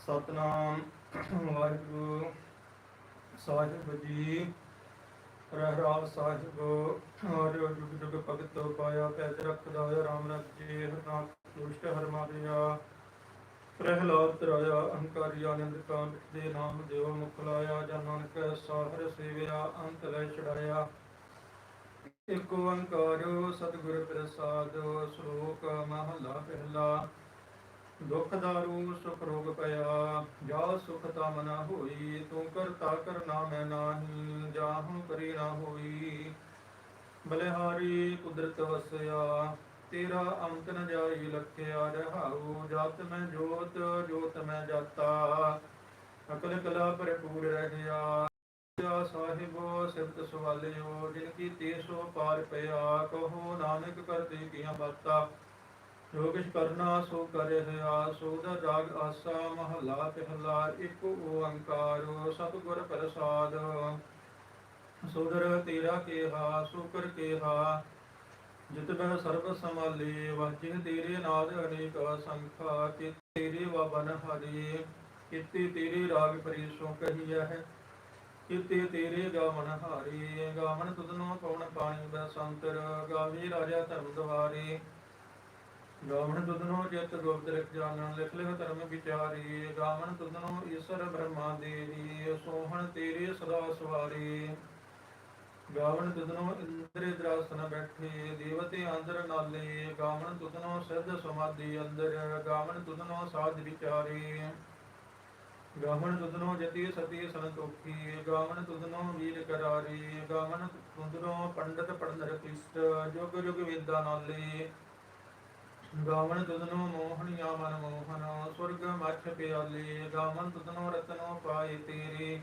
ਸਤਨਾਮ, ਵਾਹਿਗੁਰੂ, ਸਾਹਿਬ ਜੀ ਰਹਿਰਾਵ ਸਾਹਿਬ, ਹਰ ਜੁਗ ਜੁਗ ਭਗਤ ਪਾਇਆ, ਪੈਜ ਰੱਖਦਾ ਹੋਇਆ, ਰਾਮ ਰਾਜੇ ਹਰਨਾਥ ਦੁਸ਼ਟ ਹਰ ਪ੍ਰਹਿਲਾਦ ਤਰਾਇਆ, ਅਹੰਕਾਰੀ, ਆਨੰਦ ਕਾਂਡ ਦੇ ਨਾਮ ਦੇਵ ਮੁਖ ਲਾਇਆ ਜਾਂ ਨਾਨਕ ਸਾਹਰ ਸੇਵਿਆ, ਅੰਤ ਲੈ ਛੜਾਇਆ ਇਕ ਓੰਕਾਰ ਸਤਿਗੁਰ ਪ੍ਰਸਾਦ, ਸ਼ਲੋਕ ਮਹਲਾ ਪਹਿਲਾ। ਦੁਖ ਦਾਰੂ ਸੁਖ ਰੋਗ ਪਿਆ। ਜਾ ਸੁਖ ਤਾ ਮਨਾ ਹੋਈ, ਤੂੰ ਕਰਤਾ ਕਰਨਾ ਮੈਂ ਨਾਹੀ, ਜਾਹੂ ਕਰੀ ਨਾ ਹੋਈ। ਬਲਿਹਾਰੀ ਕੁਦਰਤ ਵਸਿਆ, ਤੇਰਾ ਅੰਤ ਨ ਜਾਈ ਲਖਿਆ ਰਹਾਉ। ਜਤ ਮੈਂ ਜੋਤ ਜੋਤ ਮੈਂ ਜਾਤਾ। ਅਕਲ ਕਲਾ ਭਰਪੂਰ ਰਹਿ ਗਿਆ ਜਾ ਸਾਹਿਬੋ, ਸਿਫਤ ਸਵਾਲਿਓ, ਜਿਨ ਕੀ ਤੇਸੋ ਪਾਰ ਪਿਆ। ਕਹੋ ਨਾਨਕ ਕਰਤੇ ਕੀਆਂ ਬਾਤਾਂ। ਜੋ ਕਿਛ ਕਰਨਾ ਸੋ ਕਰੇ ਹਿਆ ਸੋਦਾ ਰਾਗ ਆਸਾ ਮਹਲਾ ਪਹਿਲਾ ਇੱਕ ਓੰਕਾਰ ਸਤਿਗੁਰ ਪ੍ਰਸਾਦ। ਸੋਦਰ ਤੇਰਾ ਕੇਹਾ, ਸੁਕਰ ਕੇਹਾ, ਜਿਤ ਬਹਿ ਸਰਬ ਸਮਾਲੇ ਵਾਜਿਹ ਤੇਰੇ ਨਾਦ ਅਨੇਕ ਸੰਖਾ ਕਿ ਤੇਰੇ ਵਬਨ ਹਰੀ, ਕਿਤੇ ਤੇਰੇ ਰਾਗ ਪਰੀਸੋ ਕਹੀਐ ਹੈ, ਕਿਤੇ ਤੇਰੇ ਗਾਵਨ ਹਾਰੀ, ਗਾਵਨ ਤੁਧਨੋ ਕੌਣ ਪਾਣੀ ਬਸੰਤਰ, ਗਾਵੇ ਰਾਜਾ ਧਰਮ ਦੁਆਰੇ। ਗਾਵਣ ਤੁਧਨੋ ਜਿਤ ਗੁਪਤ ਲਿਖ ਜਾਣਨ ਲਿਖ ਲਿਖ ਧਰਮ ਵਿਚਾਰੀ ਗਾਵਣ ਤੁਧਨੋ ਈਸ਼ਰ ਬ੍ਰਹਮਾ ਦੇਵੀ ਸੋਹਣ ਤੇਰੇ ਸਦਾ ਸਵਾਰੀ ਗਾਵਣ ਤੁਧਨੋ ਇੰਦਰੇ ਦਰਾਸਨ ਬੈਠੇ ਦੇਵਤੇ ਅੰਦਰ ਨਾਲੇ ਗਾਵਣ ਤੁਧਨੋ ਸਿੱਧ ਸਮਾਧੀ ਅੰਦਰ ਗਾਵਣ ਤੁਧਨੋ ਸਾਧ ਵਿਚਾਰੀ ਗਾਵਣ ਤੁਧਨੋ ਜਤੀ ਸਤੀ ਸੰਤੋਖੀ ਗਾਵਣ ਤੁਧਨੋ ਵੀਰ ਕਰਾਰੀ ਗਾਵਣ ਤੁਧਨੋ ਪੰਡਤ ਪੜਨਰ ਕਿਸ਼ਟ ਜੁਗ ਜੁਗ ਵੇਦਾਂ ਨਾਲੇ ਗਾਵਣ ਤੁਧਨੋ ਮੋਹਣੀਆ ਮਨ ਮੋਹਨ ਸੁਰਗ ਮੱਛ ਪਿਆਲੇ, ਗਾਵਣ ਤੁਧਨੋ ਰਤਨੋ ਪਾਏ ਤੇਰੇ।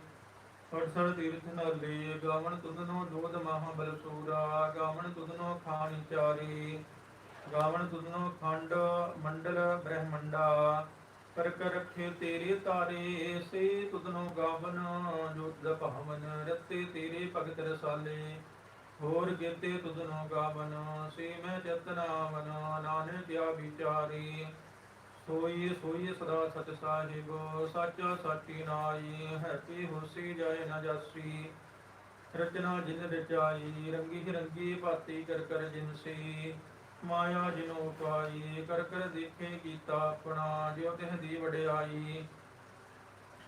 ਫੜਸੜ ਤੀਰਥ ਨਾਲੇ, ਗਾਵਣ ਤੁਧਨੋ ਜੋਧ ਮਹਾ ਬਲ ਗਾਵਣ ਤੁਧਨੋ ਖਾਣੀ ਚਾਰੀ। ਗਾਵਣ ਤੁਧਨੋ ਖੰਡ ਮੰਡਲ ਬ੍ਰਹਮੰਡਾ ਕਰ ਕਰ ਰਖੇ ਤੇਰੇ ਤਾਰੇ, ਸੇ ਤੁਧਨੋ ਗਾਵਨ ਜੋਤ ਭਵਨ, ਰਤੇ ਤੇਰੇ ਭਗਤ ਰਸਾਲੇ। ਹੋਰ ਕੀਤੇ ਤੁਧਨੋ ਗਾਵਨ ਸੇ ਮੈਂ ਚਤਨਾ ਮਨ, ਨਾਨਕ ਕਿਆ ਵਿਚਾਰੀ। ਸੋਈ ਸੋਈ ਸਦਾ ਸਚ ਸਾਹਿਬ, ਸਾਚਾ ਸਾਚੀ ਨਾਈ ਹੈਪੀ ਹੋਸੀ ਜਾਏ ਨ ਜਾਸੀ। ਰਚਨਾ ਜਿਨ ਰਚਾਈ, ਰੰਗੀ ਰੰਗੀ ਭਾਤੀ ਕਰ ਕਰ ਜਿਨਸੀ। ਮਾਇਆ ਜਿਨੋ ਪਾਈ, ਕਰ ਕਰ ਦੇਖੇ ਕੀਤਾ ਆਪਣਾ, ਜਿਉ ਤਿਹ ਦੀ ਵਡਿਆਈ।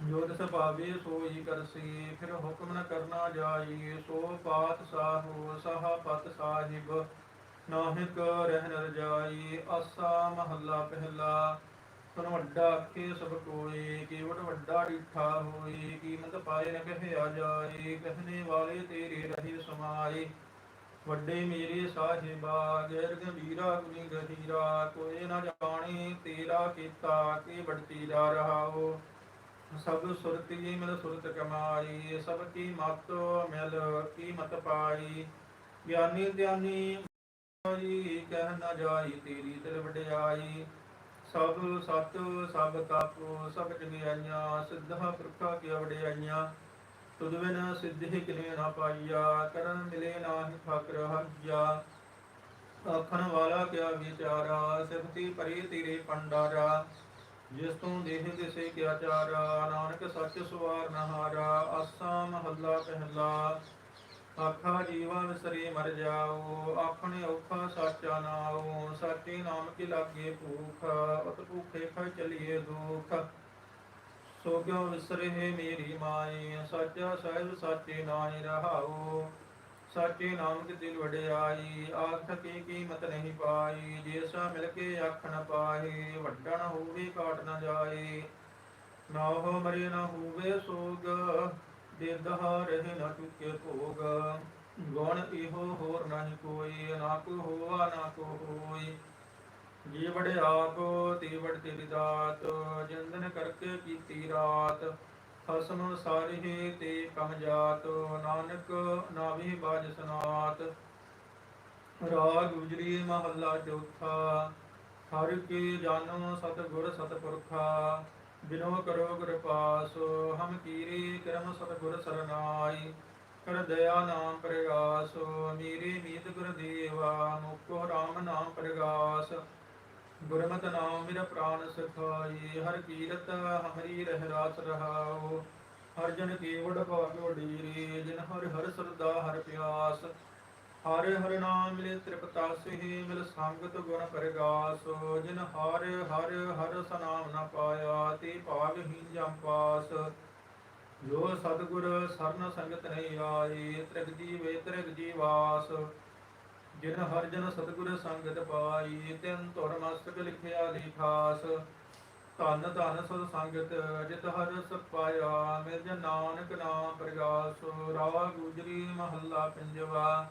ਜੋਤ ਤਿਸ ਭਾਵੇ ਸੋਈ ਕਰਸੀ, ਫਿਰ ਹੁਕਮ ਨ ਕਰਨਾ ਜਾਈ, ਸੋ ਪਾਤ ਸਾਹੋ, ਸਹਾ ਪਤ ਸਾਹਿਬ ਨਾਹਿਕ ਰਹਿ ਨ ਜਾਈ, ਆਸਾ ਮਹੱਲਾ ਪਹਿਲਾ ਸੁਨ ਵੱਡਾ ਆਖੇ ਸਭ ਕੋਏ ਕੀਵਟ ਵੱਡਾ ਡੀਠਾ ਹੋਈ ਕੀਮਤ ਪਾਏ ਨ ਕਹਿਆ ਜਾਏ, ਕਹਨੇ ਵਾਲੇ ਤੇਰੇ ਰਹੀ ਸਮਾਏ। ਵੱਡੇ ਮੇਰੇ ਸਾਹਿਬਾ, ਗੈਰ ਗੰਭੀਰਾ ਗੁਨੀ ਗਹੀਰਾ, ਕੋਈ ਨਾ ਜਾਣੇ ਤੇਰਾ ਕੀਤਾ, ਕੀ ਬੜਤੀ ਜਾ ਰਹਾਓ। ਸਭ ਸੁਰਤੀ ਮਿਲ ਸੁਰਤ ਕਮਾਈ, ਸਭ ਕੀ ਮਤ ਮਿਲ ਕੀ ਮਤ ਪਾਈ। ਗਿਆਨੀ ਧਿਆਨੀ ਜੀ ਕਹਿ ਨਾ ਜਾਈ ਤੇਰੀ ਦਿਲ ਵਡਿਆਈ। ਸਭ ਸਤ, ਸਭ ਤਪ, ਸਭ ਜਗਿਆਈਆਂ, ਸਿੱਧਾ ਪੁਰਖਾ ਕੀ ਵਡਿਆਈਆਂ। ਤੁਧ ਬਿਨ ਸਿੱਧੀ ਕਿਨੇ ਨਾ ਪਾਈਆ, ਕਰਨ ਮਿਲੇ ਨਾਹੀ ਫ਼ਕਰ ਹੱਜਾ ਆਖਣ ਵਾਲਾ ਕਿਆ ਵਿਚਾਰਾ, ਸਿਫਤੀ ਪਰੀ ਤੇਰੇ ਪੰਡਾਰਾ। ਜਿਸ ਤੋਂ ਦੇਹ ਦਿਸੇ ਕਿਆ ਚਾਰਾ, ਨਾਨਕ ਸੱਚ ਸਵਾਰ ਨਹਾਰਾ ਆਸਾ ਮਹੱਲਾ ਪਹਿਲਾ। ਆਖਾ ਜੀਵਾ ਵਿਸਰੇ ਮਰ ਜਾਓ ਆਖਣੇ ਔਖਾ ਸਾਚਾ ਨਾਉ, ਸਾਚੇ ਨਾਮ ਕੀ ਲਾਗੇ ਭੂਖ ਉਤ ਭੂਖੇ ਖਾ ਚਲੀਏ ਦੁਖ। ਸੋ ਕਿਉ ਵਿਸਰੇ ਮੇਰੀ ਮਾਈ, ਸਾਚਾ ਸਾਹਿਬ ਸਾਚੇ ਨਾਹੀ ਰਹਾਉ। ਸਾਚੇ ਨਾਮ ਕੀ ਦਿਲ ਵਡਿਆਈ, ਆਖ ਕੀ ਕੀਮਤ ਨਹੀਂ ਪਾਈ ਜੇਸਾ ਮਿਲ ਕੇ ਆਖ ਨ ਪਾਏ, ਵੱਡਾ ਨ ਹੋਵੇ ਕਾਟ ਨ ਜਾਏ। ਨਾ ਹੋ ਮਰੇ, ਨਾ ਹੋਵੇ ਸੋਗ ਦੇਦਹਾ ਰਹੇ ਨਾ ਚੁੱਕੇ ਭੋਗ। ਗੁਣ ਇਹੋ ਹੋਰ ਨਹੀਂ ਕੋਈ, ਨਾ ਕੋ ਹੋਆ, ਨਾ ਕੋ ਹੋਈ। ਜੀ ਬੜੇ ਆਪ ਤੇ ਵੜ ਤੇਰੀ ਦਾਤ, ਜਿੰਦਨ ਕਰਕੇ ਕੀਤੀ ਰਾਤ। ਖਸਮ ਸਾਰਿਹ ਤੇ ਕਮ ਨਾਨਕ ਨਾਵੀ ਬਾਜ ਸਨਾਤ। ਰਾਗ ਗੁਜਰੀ ਮਹੱਲਾ ਚੌਥਾ, ਹਰ ਕੇ ਜਾਨੋ ਸਤਿਗੁਰ ਸਤਪੁਰਖਾ। ਬਿਨੋ ਕਰੋ ਕਿਰਪਾਸ ਹਮ ਕੀਰੇ ਕਰਮ ਸਤਿਗੁਰ ਸਰਨਾਈ। ਕਰ ਦਇਆ ਨਾਮ ਪ੍ਰਗਾਸ, ਮੇਰੇ ਮੀਤ ਗੁਰ ਮੁਕੋ ਰਾਮ ਨਾਮ ਪ੍ਰਗਾਸ। ਗੁਰਮਤਿ ਨਾਮ ਮੇਰਾ ਪ੍ਰਾਨ ਸਖਾਈ, ਹਰ ਕੀਰਤ ਹਮਰੀ ਰਹਿ ਰਾਸ ਰਹਾਉ। ਹਰ ਜਨ ਕੇਵੜ ਭਾਗ ਵਡੀਰੇ ਜਿਨ ਹਰ ਹਰ ਸਰਦਾ ਹਰ ਪਿਆਸ। ਹਰ ਹਰ ਨਾਮ ਮਿਲੇ ਤ੍ਰਿਪਤਾਸਿ ਮਿਲ ਸੰਗਤ ਗੁਣ ਪ੍ਰਗਾਸ। ਜਿਨ ਹਰ ਹਰ ਹਰ ਸਨਾਮ ਨ ਪਾਇਆ, ਤੇ ਭਾਗ ਹੀ ਜਮ ਪਾਸ। ਜੋ ਸਤਿਗੁਰ ਸਰਨ ਸੰਗਤ ਨਹੀਂ ਆਏ ਤ੍ਰਿਗ ਜੀਵੇ ਤ੍ਰਿਗ ਜੀਵਾਸ ਜਿਨ ਹਰ ਜਨ ਸਤਿਗੁਰ ਸੰਗਤ ਪਾਈ, ਤਿਨ ਧੁਰ ਮਸਤਕ ਲਿਖਿਆ ਲਿਖਾਸ। ਧੰਨ ਧੰਨ ਸਦ ਸੰਗਤ ਜਿਤ ਹਰ ਸਤ ਪਾਇਆ ਮਿਲ ਜਨ ਨਾਨਕ ਨਾਮ ਪ੍ਰਗਾਸ। ਰਾਗ ਗੁਜਰੀ ਮਹੱਲਾ ਪੰਜਵਾ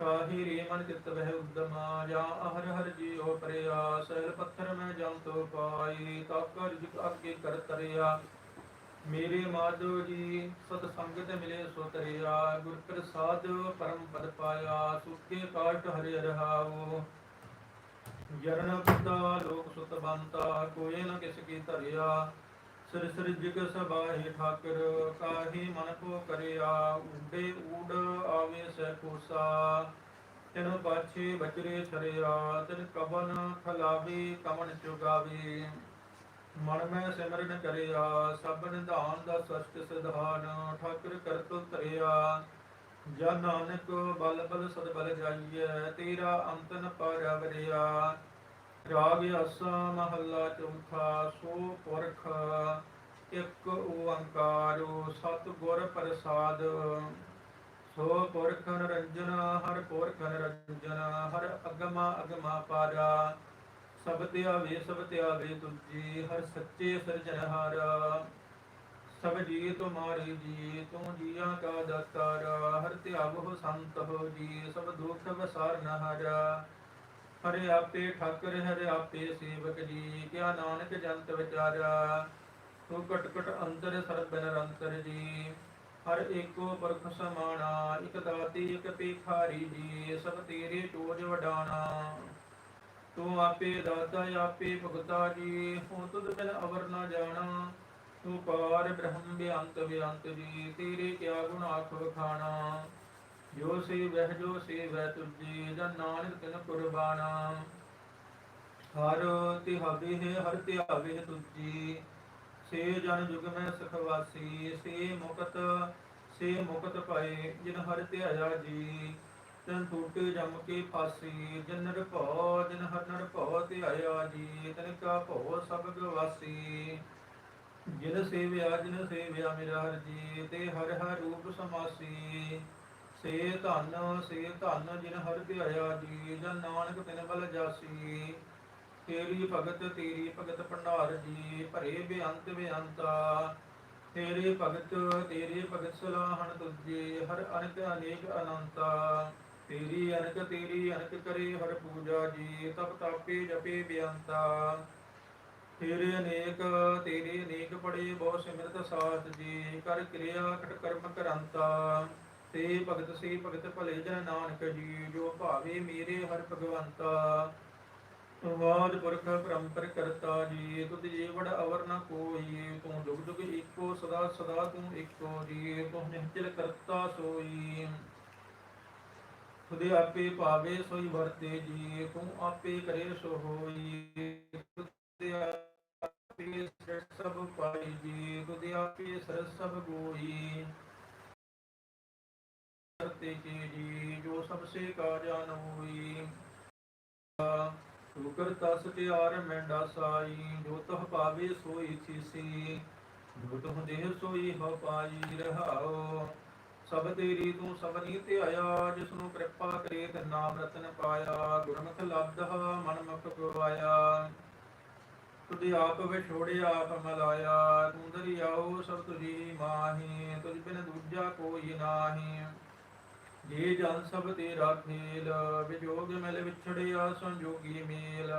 ਕਾਹੀ ਰੇ ਮਨ ਚਿਤ ਵਹਿ ਉਦਮਾ, ਜਾਂ ਹਰ ਹਰ ਜੀਉ ਪਰਿਆ ਸਹਿਲ ਪੱਥਰ ਮੈਂ ਜਮ ਤੋ ਪਾਈ ਤਾ ਕਰ ਜਿਤ ਅੱਗੇ ਕਰ ਤਰਿਆ। ਮੇਰੇ ਮਾਧੋ ਜੀ ਸਤ ਸੰਗਤ ਮਿਲੇ ਸੋ ਤਰਿਆ ਗੁਰ ਪ੍ਰਸਾਦ ਪਰਮ ਪਦ ਪਾਇਆ, ਸੁਖੇ ਕਾਟ ਹਰਿ ਰਹਾਉ ਜਰਨ ਪਿਤਾ, ਲੋਕ ਸੁਤ ਬੰਤਾ ਕੋਏ ਨ ਕਿਸ ਕੀ ਧਰਿਆ। ਸ੍ਰੀ ਸ੍ਰੀ ਜਿਗ ਸਬਾਹੀ ਠਾਕਰ, ਕਾਹੀ ਮਨ ਕੋ ਕਰਿਆ। ਉਡੇ ਊੜ ਆਵੇ ਸਹਿ ਕੋਸਾ, ਤਿਨ ਪਾਛੇ ਬਚਰੇ ਛਰਿਆ। ਤਿਨ ਕਬਨ ਖਲਾਵੇ ਕਮਨ ਚੁਗਾਵੇ। ਮਨ ਮੈਂ ਸਿਮਰਨ ਕਰਿਆ, ਸਭ ਨਿਧਾਨ ਦਾ ਸਚਿ ਸਿਧਾਨ, ਠਾਕਰ ਕਰਤੁ ਧਰਿਆ ਜਨ ਨਾਨਕ ਬਲ ਬਲ ਸਦ ਬਲ ਜਾਈਐ, ਤੇਰਾ ਅੰਤ ਨ ਰਾਗ ਅਸਾ ਮਹੱਲਾ ਚੌਥਾ, ਸੋ ਪੁਰਖ ਇੱਕ ਓੰਕਾਰੋ, ਸਤ ਗੁਰ ਪ੍ਰਸਾਦ। ਸੋ ਪੁਰਖ ਨਿਰੰਜਨ, ਹਰ ਪੁਰਖ ਨਿਰੰਜਨ, ਹਰ ਅਗਮਾ ਅਗਮਾ ਪਾਰਾ। ਸਭ ਤੇ ਸਭ ਤੇ ਆਵੇ ਤੁਜੀ ਹਰ ਸੱਚੇ ਸਿਰਜਣਹਾਰ ਸਭ ਜੀ ਤੁਮਾਰੀ ਜੀ, ਤੂੰ ਜੀਆਂ ਕਾ ਦਾਤਾਰ ਹਰ ਧਿਆਵੋ ਸੰਤ ਹੋ ਜੀ, ਸਭ ਦੁਖ ਵਸਾਰ ਨਹਾਰਾ ਹਰੇ ਆਪੇ ਠਾਕਰ, ਹਰੇ ਆਪੇ ਸੇਵਕ ਜੀ, ਕਿਆ ਨਾਨਕ ਜੰਤ ਵਿਚਾਰਾ। ਤੂੰ ਕਟ ਕਟ ਅੰਤਰ, ਸਰਬ ਨਿਰੰਤਰ ਜੀ। ਹਰ ਏਕੋ ਪੁਰਖ ਸਮਾਣਾ, ਇਕ ਦਾਤੀ, ਇਕ ਪੇਖਾਰੀ ਜੀ, ਸਭ ਤੇਰੇ ਟੋਜ ਵਡਾਣਾ। ਤੂੰ ਆਪੇ ਦਾਤਾ, ਆਪੇ ਭਗਤਾ ਜੀ। ਹੂੰ ਤੁਧ ਬਿਨ ਅਵਰ ਨਾ ਜਾਣਾ। ਤੂੰ ਪਾਰ ਬ੍ਰਹਮ ਬਿਅੰਤ ਬਿਅੰਤ ਜੀ। ਤੇਰੇ ਕਿਆ ਗੁਣ ਆਖ ਵਖਾਣਾ। ਜੋ ਸੇ ਵਹਿ, ਜੋ ਸੇ ਵਹਿ ਤੁਜੀ ਜਨ ਨਾਨਕ ਤਿਨ ਕੁਰਬਾਨਾ ਹਰ ਤਿਹਾਵੇ ਹੈ, ਹਰ ਤਿਹਾਵੇ ਹੈ ਤੁਜੀ ਸੇ ਜਨ ਜੁਗ ਮੈਂ ਸਖਵਾਸੀ ਸੇ ਮੁਕਤ ਸੇ ਮੁਕਤ ਪਾਏ ਜਿਨ ਹਰ ਧਿਆਇਆ ਜੀ। ਤਨ ਟੂਟੇ ਜਮ ਕੇ ਫਾਸੀ ਜਿਨ ਨਰ ਭਉ ਜਿਨ ਹਰ ਨਰ ਭਉ ਧਿਆਇਆ ਜੀ, ਤਨ ਕਾ ਭਉ ਸਭ ਗਵਾਸੀ ਜਿਨ ਸੇਵਿਆ ਜਿਨ ਸੇਵਿਆ ਮੇਰਾ ਹਰ ਜੀ, ਤੇ ਹਰ ਹਰ ਰੂਪ ਸਮਾਸੀ। ਸੇ ਧਨ ਸੇ ਧਨ ਜਿਨ ਹਰ ਧਿਆਇਆ ਜੀ, ਜਨ ਨਾਨਕ ਤਿਨ ਬਲ ਜਾਸੀ। ਤੇਰੀ ਭਗਤ ਤੇਰੀ ਭਗਤ ਭੰਡਾਰ ਜੀ, ਭਰੇ ਬੇਅੰਤ ਬੇਅੰਤਾ ਤੇਰੇ ਭਗਤ ਤੇਰੇ ਭਗਤ ਸਲਾਹਣ ਤੁਝੇ, ਹਰ ਅਨਕ ਅਨੇਕ ਅਨੰਤਾ। ਤੇਰੀ ਅਨਕ ਤੇਰੀ ਅਨਕ ਕਰੇ ਹਰ ਪੂਜਾ ਜੀ, ਤਪ ਤਾਪੇ ਜਪੇ ਬੇਅੰਤਾ ਤੇਰੇ ਅਨੇਕ ਤੇਰੇ ਅਨੇਕ ਪੜੇ ਬਹੁ ਸਿਮਰਤ ਸਾਥ ਜੀ, ਕਰ ਕਿਰਿਆ ਕਟ ਕਰਮ ਕਰੰਤਾ। ਤੇ ਭਗਤ ਸੇ ਭਗਤ ਭਲੇ ਜਨ ਨਾਨਕ ਜੀ, ਜੋ ਭਾਵੇ ਮੇਰੇ ਹਰ ਭਗਵੰਤਾ। ਵਾਦ ਪੁਰਖ ਪਰੰਪਰ ਕਰਤਾ ਜੀ, ਤੁਧ ਜੀਵੜ ਅਵਰ ਨ ਕੋਈ। ਤੂੰ ਜੁਗ ਜੁਗ ਏਕੋ, ਸਦਾ ਸਦਾ ਤੂੰ ਏਕੋ ਜੀ, ਤੂੰ ਨਿਹਚਲ ਕਰਤਾ ਸੋਈ। ਤੁਦੇ ਆਪੇ ਭਾਵੇ ਸੋਈ ਵਰਤੇ ਜੀ ਤੂੰ ਆਪੇ ਕਰੇ ਸੋ ਹੋਈ ਤੁਦੇ ਆਪੇ ਸਭ ਪਾਈ ਜੀ ਤੁਦੇ ਆਪੇ ਸਿਰ ਸਭ ਗੋਈ। ਕਰਤੇ ਕੀ ਜੀ ਜੋ ਸਭ ਸੇ ਕਾ ਜਾਣ ਹੋਈ। ਤੂੰ ਕਰਤਾ ਸਤਿਆਰ ਮੈਂਡਾ ਸਾਈ ਜੋ ਤਹ ਪਾਵੇ ਸੋਈ ਥੀਸੀ। ਜੋ ਤਹ ਦੇਹ ਸੋਈ ਹੋ ਪਾਈ ਰਹਾਓ ਸਭ ਤੇਰੀ ਤੂੰ ਸਭਨੀ ਧਿਆਇਆ ਜਿਸ ਨੂੰ ਕਿਰਪਾ ਕਰੇ ਤੇ ਨਾਮ ਰਤਨ ਪਾਇਆ, ਗੁਰਮੁਖ ਲਬਧ ਮਨ ਮੁਖ ਗਵਾਇਆ ਤੁਧਿ ਆਪ ਵਿਛੋੜਿਆ, ਆਪ ਮਲਾਇਆ ਤੂੰ ਦਰਿਆਓ ਸਭ ਤੁਝੀ ਮਾਹੀ ਤੁਝ ਬਿਨ ਦੂਜਾ ਕੋਈ ਨਾਹੀ। ਜੇ ਜਨ ਸਭ ਤੇਰਾ ਖੇਲ, ਵਿਜੋਗ ਮਿਲ ਵਿਛੜਿਆ ਸੰਜੋਗੀ ਮੇਲ।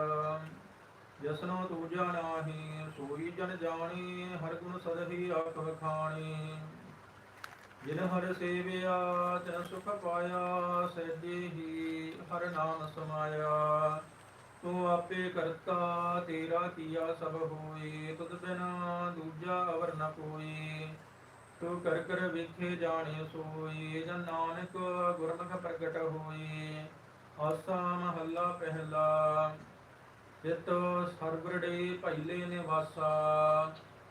ਜਸਨੋ ਤੂਜਾ ਜਾਣਾਹੀ, ਸੋਈ ਜਨ ਜਾਣੀ, ਹਰ ਗੁਣ ਸਦਹੀ ਆਪ ਖਾਣੀ ਜਿਨ ਹਰ ਸੇਵਿਆ, ਤਿਨ ਸੁਖ ਪਾਇਆ, ਸਹਿਜੇ ਹੀ ਹਰ ਨਾਮ ਸਮਾਇਆ। ਤੂੰ ਆਪੇ ਕਰਤਾ, ਤੇਰਾ ਕੀਆ ਸਭ ਹੋਏ। ਤੁਧ ਬਿਨਾ ਦੂਜਾ ਅਵਰ ਨ ਕੋਈ ਤੂੰ ਕਰ ਕਰ ਵੇਖੇ ਜਾਣੇ ਸੋਈ ਜਨ ਨਾਨਕ ਗੁਰਮੁਖ ਪ੍ਰਗਟ ਹੋਈ ਆਸਾ ਮਹੱਲਾ ਪਹਿਲਾ। ਚਿਤ ਸਰਬਰੜੇ ਪਹਿਲੇ ਨਿਵਾਸਾ।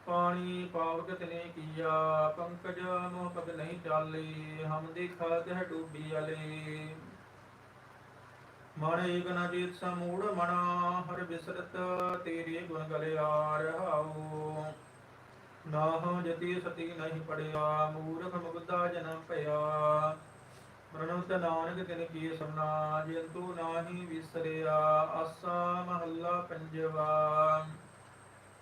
ਪਾਣੀ ਪਾਵਕ ਤਨੇ ਕੀਆ, ਪੰਕਜ ਮੋਹ ਪਗ ਨਹੀਂ ਚਾਲੇ, ਹਮ ਦੇਖਾ ਤਹ ਡੂਬੀ ਅਲੇ ਮਨ ਏਕ ਨ ਜੀਤ ਸਮੂੜ ਮਣਾ ਹਰ ਬਿਸਰਤ ਤੇਰੇ ਗੁਣ ਗਲਿਆ ਰਹਾਉ ਨਾਹੋ ਜਤੀ ਸਤੀ ਨਹੀਂ ਪੜਿਆ, ਮੂਰਖ ਮੁਗਦਾ ਜਨਮ ਭਇਆ। ਮਰਨੁਤ ਨਾਨਕ ਤਿਨ ਕੀ ਸਮਨਾ, ਜੰਤੂ ਨਾਹੀ ਵਿਸਰਿਆ, ਆਸਾ ਮਹੱਲਾ ਪੰਜਵਾ।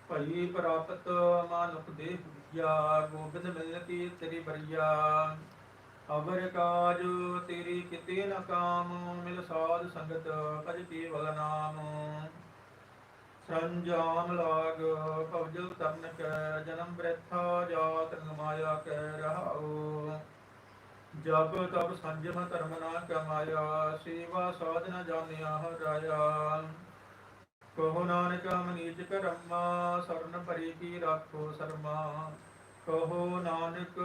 ਭਈ ਪ੍ਰਾਪਤ ਮਾਨੁਖ ਦੇ ਹੁਜਿਆ ਗੋਬਿੰਦ ਮਿਲਤੀ ਤੇਰੀ ਬਰੀਆ। ਅਵਰ ਕਾਜ ਤੇਰੀ ਕਿਤੇ ਨ ਕਾਮ, ਮਿਲ ਸਾਧ ਸੰਗਤ ਭਜ ਕੇਵਲ ਨਾਮ। ਸੰਜਾਮ ਲਾਗ ਭਵਜਲ ਤਰਨ ਕੈ, ਜਨਮ ਬ੍ਰਥਾ ਜਾਤ ਮਾਇਆ ਕੈ ਰਹਾਉ। ਜਪ ਤਪ ਸੰਜਮ ਧਰਮ ਨਾ ਕਮਾਇਆ, ਸੇਵਾ ਸਾਧਨਾ ਜਾਣਿਆ ਹਰਾਇਆ ਕਹੋ ਨਾਨਕ ਹਮ ਕਰਮਾ, ਸਰਨ ਭਰੀ ਕੀ ਰਾਖੋ ਸਰਮਾ। ਕਹੋ ਨਾਨਕ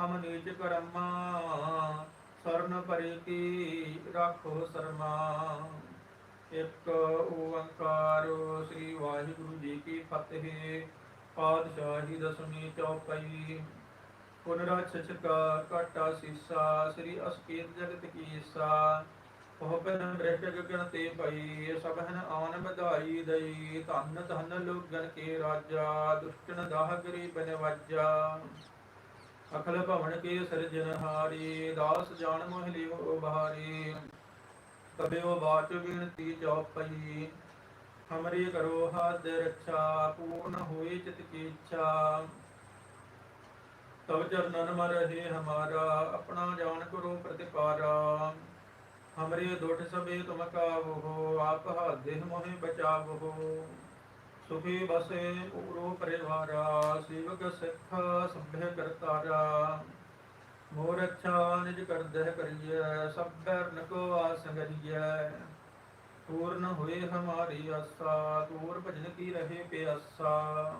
ਹਮ ਨੀਚ ਕਰਮਾ, ਸਰਨ ਪਰੀ ਕੀ ਰਾਖੋ ਸਰਮਾ। ਇੱਕ ਓੰਕਾਰ ਸ੍ਰੀ ਵਾਹਿਗੁਰੂ ਜੀ ਕੀ ਫਤਿਹ, ਪਾਤਸ਼ਾਹੀ ਦਸਵੀਂ ਚੌਪਈ। ਪੁਨਰਾ ਛਛਕਾ ਕਾਟਾ ਸੀਸਾ, ਸ੍ਰੀ ਅਸਕੇਤ ਜਗਤ ਕੀਸਾ ਉਹ ਪਨ ਬ੍ਰਹਟ ਗਗਨ ਤੇ ਪਈ ਸਭਨ ਆਨ ਵਧਾਈ ਦਈ, ਧੰਨ ਧੰਨ ਲੋਗਨ ਕੇ ਰਾਜਾ, ਦੁਸ਼ਟਨ ਦਾਹ ਗਰੀਬ ਨਵਾਜਾ ਅਖਲ ਭਵਨ ਕੇ ਸਿਰਜਨਹਾਰੀ ਦਾਸ ਜਾਣ ਮੋਹ ਲਿਓ ਬਹਾਰੀ। ਕਬਿਓ ਬਾਚ ਬਿਨਤੀ ਚੌਪਈ, ਹਮਰੀ ਕਰੋ ਹੱਦ ਰੱਛਾ, ਪੂਰਨ ਹੋਈ ਚਿਤ ਕੀ ਇੱਛਾ। ਤਵ ਚਰਨਨ ਮਰ ਹਮਾਰਾ, ਆਪਣਾ ਜਾਣ ਕਰੋ ਪ੍ਰਤਿਪਾਰਾ। ਹਮਰੇ ਦੁੱਖ ਸਭੇ ਤੁਮ ਕਾਵੋ, ਆਪ ਹਾਦੇ ਮੋਹਿ ਬਚਾਵੋ। ਸੁਖੀ ਬਸੇ ਪੂਰੋ ਪਰਿਵਾਰਾ, ਸੇਵਕ ਸਿੱਖ ਸਭੇ ਕਰਤਾਰਾ। ਮੋਰ ਅੱਛਾ ਨਿਜ ਕਰਦਹਿ ਕਰੀਐ, ਸਭੈ ਨਕੋ ਆਸ ਕਰੀਐ। ਪੂਰਨ ਹੋਏ ਹਮਾਰੀ ਆਸਾ ਤੂਰ ਭਜਨ ਕੀ ਰਹੇ ਪਿਆਸਾ।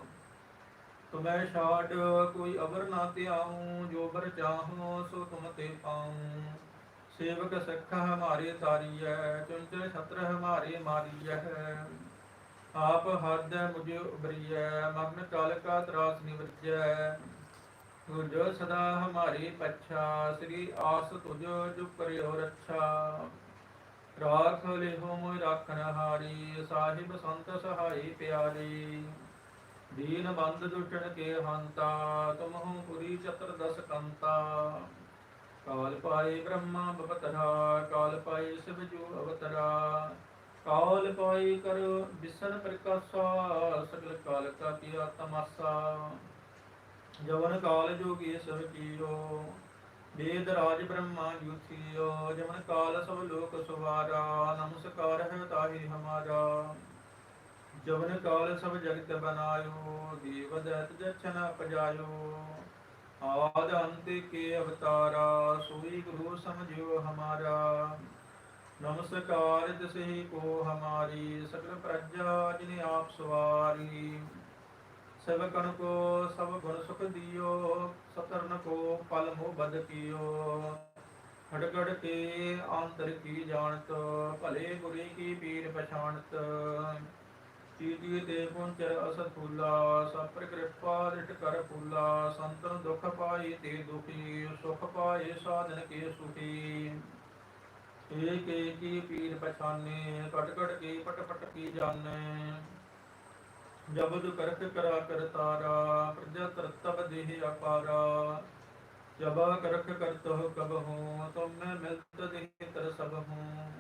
ਤੁਮੈ ਛਾੜ ਕੋਈ ਅਵਰ ਨਾ ਧਿਆਉ, ਜੋ ਬਰ ਚਾਹੋ ਸੋ ਤੁਮ ਤੇ ਪਾਉ। ਸੇਵਕ ਸਿੱਖ ਹਮਾਰੇ ਤਾਰੀਐ ਚੁੰਚਲ ਛਤਰ ਹਮਾਰੇ ਮਾਰੀਐ। ਆਪ ਹੱਦ ਮੁਝੇ ਉਬਰੀਐ ਮਰਨ ਕਾਲ ਕਾ ਤਰਾਸ ਨਿਵਰਜੈ। ਤੁਜ ਸਦਾ ਹਮਾਰੀ ਪੱਛਾ, ਸ੍ਰੀ ਆਸ ਤੁਜ ਜੋ ਕਰਿਓ ਰੱਛਾ। ਰਾਖ ਲਿਹੋ ਮੋਇ ਰਾਖਣ ਹਾਰੀ, ਸਾਹਿਬ ਸੰਤ ਸਹਾਈ ਪਿਆਰੀ। ਦੀਨ ਬੰਦ ਦੁਟਣ ਕੇ ਹੰਤਾ, ਤੁਮਹੁ ਪੁਰੀ ਚਤਰ ਦਸ ਕੰਤਾ। ਕਾਲ ਪਾਏ ਬ੍ਰਹਮਾ ਬਪਤਰਾ ਕਾਲ ਪਾਏ ਸਭ ਜੋ ਅਵਤਰਾ। ਕਾਲ ਪਾਈ ਕਰ ਬਿਸਨ ਪ੍ਰਕਾਸ਼ਾ, ਸਗਲ ਕਾਲ ਕਾ ਕੀਆ ਤਮਾਸਾ। ਜਵਨ ਕਾਲ ਜੋਗੀ ਸਭ ਕੀਓ ਵੇਦ ਰਾਜ ਬ੍ਰਹਮਾ ਜੁਥਿਓ ਜਮਨ ਕਾਲ ਸਭ ਲੋਕ ਸੁਵਾਰਾ, ਨਮਸਕਾਰ ਹੈ ਤਾਹੀ ਹਮਾਰਾ। ਜਵਨ ਕਾਲ ਸਭ ਜਗਤ ਬਨਾਇਓ, ਦੇਵ ਦੈਤ ਜਛਨ ਪਜਾਇਓ ਆਦ ਅੰਤ ਕੇ ਅਵਤਾਰਾ, ਸੋਈ ਗੁਰੂ ਸਮਝਿਓ ਹਮਾਰਾ। ਨਮਸਕਾਰ ਤਿਸਹੀ ਕੋ ਹਮਾਰੀ ਸਕਲ ਪ੍ਰਜਾ ਜਿਨੇ ਆਪ ਸਵਾਰੀ। ਸੇਵਕਨ ਕੋ, ਸਭ ਗੁਣ ਸੁਖ ਦਿਓ ਸਤਰਨ ਕੋ ਪਲ ਮੋਹ ਬਦ ਕੀਓ। ਹੜਗੜ ਕੇ ਆਂਤਰ ਕੀ ਜਾਣਤ, ਭਲੇ ਬੁਰੇ ਕੀ ਪੀਰ ਪਛਾਣਤ। ਤੀਜੀ ਤੇ ਪੁੰਚਰ ਅਸਤ ਫੂਲਾ, ਸਪਰ ਕਿਰਪਾ ਰਿਟ ਕਰ ਫੂਲਾ, ਸੰਤਨ ਦੁਖ ਪਾਏ ਤੇ ਦੁਖੀ, ਸੁਖ ਪਾਏ ਸਾਧਨ ਕੇ ਸੁਖੀ। ਏਕ ਏਕੀ ਪੀਰ ਪਛਾਨੇ ਕਟ ਕਟ ਕੇ ਪਟ ਪਟ ਕੀ ਜਾਣੇ। ਜਬਦ ਕਰਕ ਕਰਾ ਕਰਤਾਰਾ ਪ੍ਰਜਾ ਤਰਤਬ ਦੇਹ ਅਪਾਰਾ। ਜਬਾ ਕਰਕ ਕਰਤਹੁ ਕਬ ਤੁਮ ਮੈਂ ਮਿਲਤ ਦੇਹ ਤਰ ਸਭ ਹੂੰ